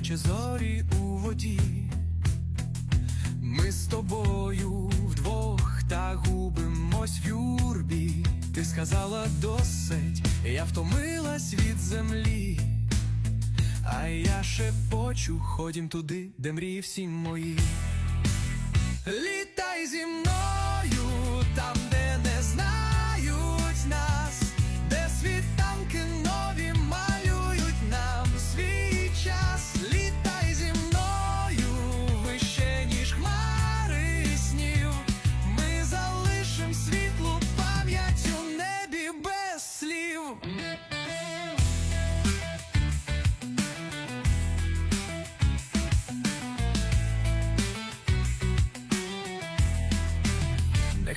наче зорі у воді. Ми з тобою вдвох та губимось в юрбі. Ти сказала досить, я втомилась від землі. А я шепочу, ходім туди, де мрії всі мої.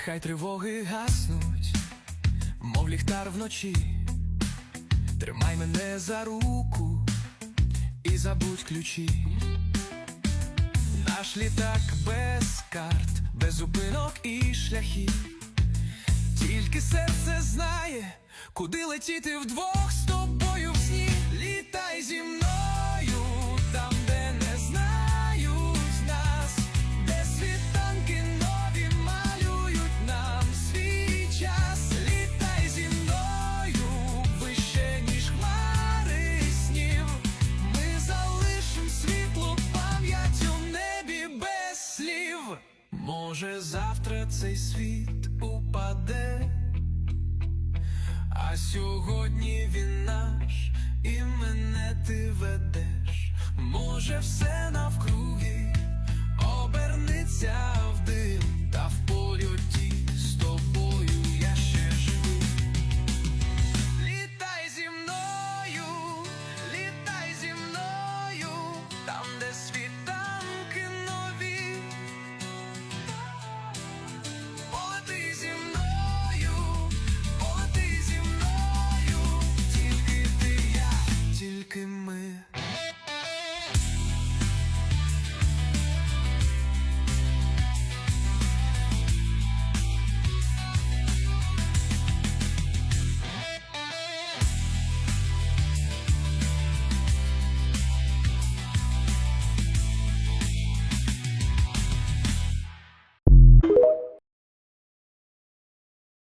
Нехай тривоги гаснуть, мов ліхтар вночі. Тримай мене за руку і забудь ключі. Наш літак без карт, без зупинок і шляхів. Тільки серце знає, куди летіти вдвох з Може, завтра цей світ упаде. А сьогодні він наш, і мене ти ведеш. Може, все